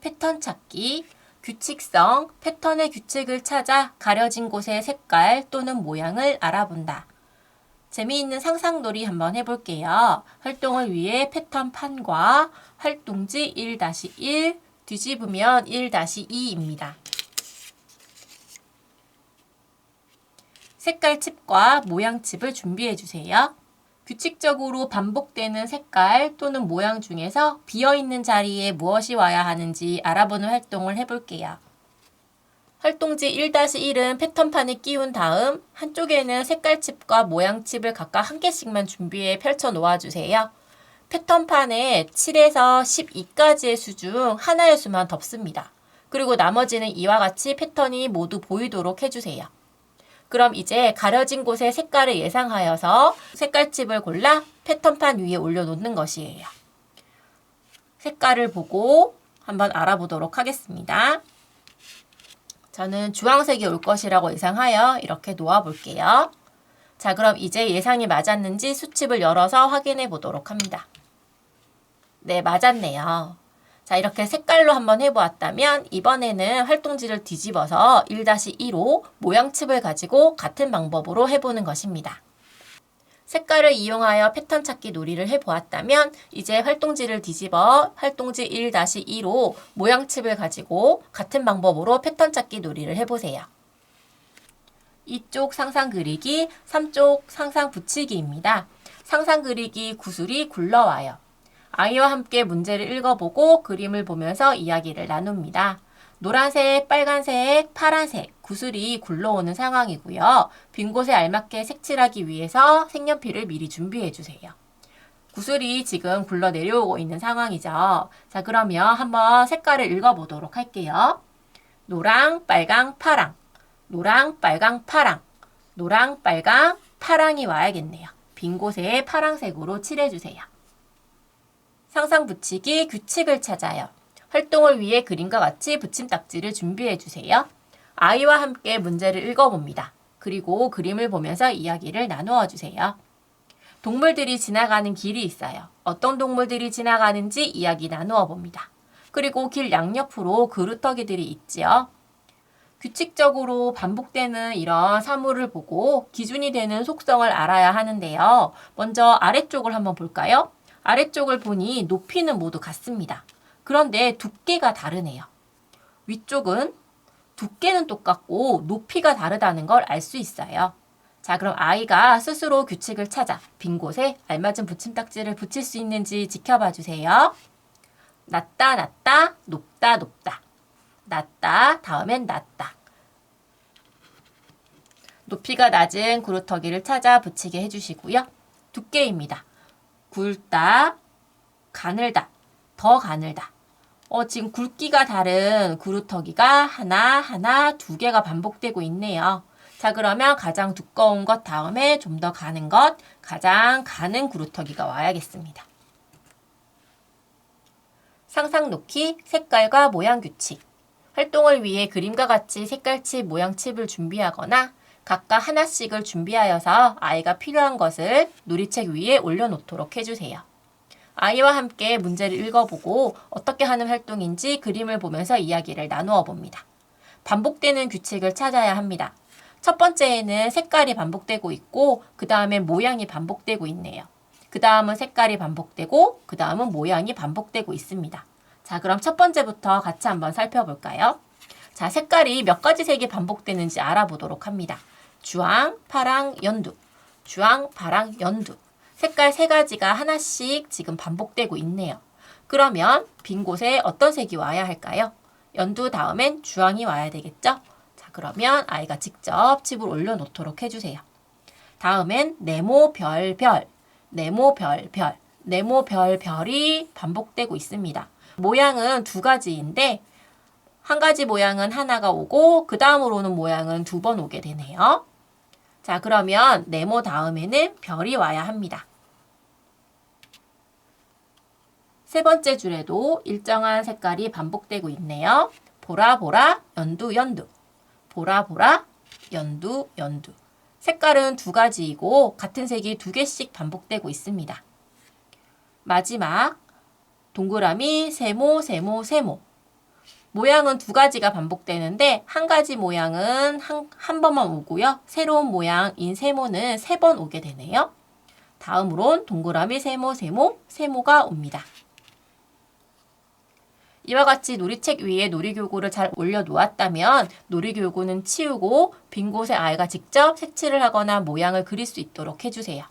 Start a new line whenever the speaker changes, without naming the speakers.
패턴 찾기, 규칙성, 패턴의 규칙을 찾아 가려진 곳의 색깔 또는 모양을 알아본다. 재미있는 상상놀이 한번 해볼게요. 활동을 위해 패턴 판과 활동지 1-1 뒤집으면 1-2입니다. 색깔 칩과 모양 칩을 준비해 주세요. 규칙적으로 반복되는 색깔 또는 모양 중에서 비어있는 자리에 무엇이 와야 하는지 알아보는 활동을 해볼게요. 활동지 1-1은 패턴판에 끼운 다음 한쪽에는 색깔 칩과 모양 칩을 각각 한 개씩만 준비해 펼쳐 놓아주세요. 패턴판에 7에서 12까지의 수 중 하나의 수만 덮습니다. 그리고 나머지는 이와 같이 패턴이 모두 보이도록 해주세요. 그럼 이제 가려진 곳의 색깔을 예상하여서 색깔칩을 골라 패턴판 위에 올려놓는 것이에요. 색깔을 보고 한번 알아보도록 하겠습니다. 저는 주황색이 올 것이라고 예상하여 이렇게 놓아 볼게요. 자, 그럼 이제 예상이 맞았는지 수칩을 열어서 확인해 보도록 합니다. 네, 맞았네요. 자, 이렇게 색깔로 한번 해보았다면 이번에는 활동지를 뒤집어서 1-1호 모양칩을 가지고 같은 방법으로 해보는 것입니다. 색깔을 이용하여 패턴 찾기 놀이를 해보았다면 이제 활동지를 뒤집어 활동지 1-1호 모양칩을 가지고 같은 방법으로 패턴 찾기 놀이를 해보세요. 이쪽 상상 그리기, 3쪽 상상 붙이기입니다. 상상 그리기 구슬이 굴러와요. 아이와 함께 문제를 읽어보고 그림을 보면서 이야기를 나눕니다. 노란색, 빨간색, 파란색 구슬이 굴러오는 상황이고요. 빈 곳에 알맞게 색칠하기 위해서 색연필을 미리 준비해 주세요. 구슬이 지금 굴러 내려오고 있는 상황이죠. 자, 그러면 한번 색깔을 읽어보도록 할게요. 노랑, 빨강, 파랑. 노랑, 빨강, 파랑. 노랑, 빨강, 파랑이 와야겠네요. 빈 곳에 파랑색으로 칠해주세요. 상상 붙이기 규칙을 찾아요. 활동을 위해 그림과 같이 붙임 딱지를 준비해 주세요. 아이와 함께 문제를 읽어봅니다. 그리고 그림을 보면서 이야기를 나누어 주세요. 동물들이 지나가는 길이 있어요. 어떤 동물들이 지나가는지 이야기 나누어 봅니다. 그리고 길 양옆으로 그루터기들이 있지요. 규칙적으로 반복되는 이런 사물을 보고 기준이 되는 속성을 알아야 하는데요. 먼저 아래쪽을 한번 볼까요? 아래쪽을 보니 높이는 모두 같습니다. 그런데 두께가 다르네요. 위쪽은 두께는 똑같고 높이가 다르다는 걸 알 수 있어요. 자, 그럼 아이가 스스로 규칙을 찾아 빈 곳에 알맞은 붙임딱지를 붙일 수 있는지 지켜봐 주세요. 낮다, 낮다, 높다, 높다. 낮다, 다음엔 낮다. 높이가 낮은 구루터기를 찾아 붙이게 해주시고요. 두께입니다. 굵다, 가늘다, 더 가늘다. 어, 지금 굵기가 다른 구루터기가 하나, 하나, 두 개가 반복되고 있네요. 자, 그러면 가장 두꺼운 것 다음에 좀 더 가는 것, 가장 가는 구루터기가 와야겠습니다. 상상 놓기, 색깔과 모양 규칙. 활동을 위해 그림과 같이 색깔칩, 모양칩을 준비하거나 각각 하나씩을 준비하여서 아이가 필요한 것을 놀이책 위에 올려놓도록 해주세요. 아이와 함께 문제를 읽어보고 어떻게 하는 활동인지 그림을 보면서 이야기를 나누어 봅니다. 반복되는 규칙을 찾아야 합니다. 첫 번째에는 색깔이 반복되고 있고, 그 다음에 모양이 반복되고 있네요. 그 다음은 색깔이 반복되고, 그 다음은 모양이 반복되고 있습니다. 자, 그럼 첫 번째부터 같이 한번 살펴볼까요? 자, 색깔이 몇 가지 색이 반복되는지 알아보도록 합니다. 주황, 파랑, 연두. 주황, 파랑, 연두. 색깔 세 가지가 하나씩 지금 반복되고 있네요. 그러면 빈 곳에 어떤 색이 와야 할까요? 연두 다음엔 주황이 와야 되겠죠? 자, 그러면 아이가 직접 칩을 올려놓도록 해주세요. 다음엔 네모, 별, 별. 네모, 별, 별. 네모, 별, 별이 반복되고 있습니다. 모양은 두 가지인데 한 가지 모양은 하나가 오고 그 다음으로는 모양은 두 번 오게 되네요. 자, 그러면 네모 다음에는 별이 와야 합니다. 세 번째 줄에도 일정한 색깔이 반복되고 있네요. 보라, 보라, 연두, 연두. 보라, 보라, 연두, 연두. 색깔은 두 가지이고 같은 색이 두 개씩 반복되고 있습니다. 마지막 동그라미, 세모, 세모, 세모. 모양은 두 가지가 반복되는데 한 가지 모양은 한, 한 번만 오고요. 새로운 모양인 세모는 세 번 오게 되네요. 다음으론 동그라미 세모 세모 세모가 옵니다. 이와 같이 놀이책 위에 놀이교구를 잘 올려놓았다면 놀이교구는 치우고 빈 곳에 아이가 직접 색칠을 하거나 모양을 그릴 수 있도록 해주세요.